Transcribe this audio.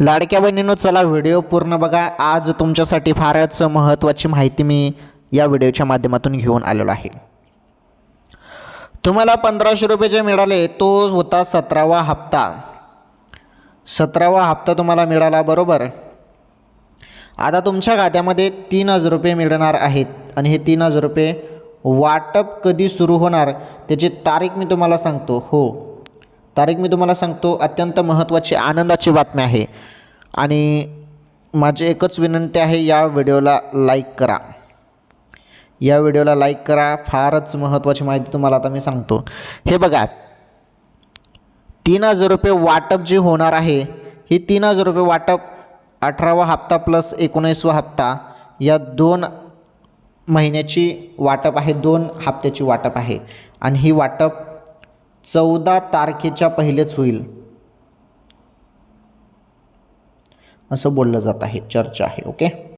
लाडक्या बहिणीनं चला व्हिडिओ पूर्ण बघा. आज तुमच्यासाठी फारच महत्त्वाची माहिती मी या व्हिडिओच्या माध्यमातून घेऊन आलेलो आहे. तुम्हाला पंधराशे रुपये जे मिळाले तो होता सतरावा हप्ता. सतरावा हप्ता तुम्हाला मिळाला बरोबर? आता तुमच्या खात्यामध्ये तीन हजार रुपये मिळणार आहेत आणि हे तीन हजार रुपये वाटप कधी सुरू होणार त्याची तारीख मी तुम्हाला सांगतो. हो. तारीख मी तुम्हाला सांगतो अत्यंत महत्त्वाची आनंदाची बातमी आहे. आणि माझी एकच विनंती आहे या व्हिडिओला लाईक करा. या व्हिडिओला लाईक करा फारच महत्त्वाची माहिती तुम्हाला आता मी सांगतो. हे बघा तीन हजार रुपये वाटप जे होणार आहे ही तीन हजार रुपये वाटप अठरावा हप्ता प्लस एकोणीसवा हप्ता या दोन महिन्याची वाटप आहे दोन हप्त्याची वाटप आहे. आणि ही वाटप चौदा तारखेच्या पहिलेच होईल. असं बोललं जात आहे चर्चा आहे ओके?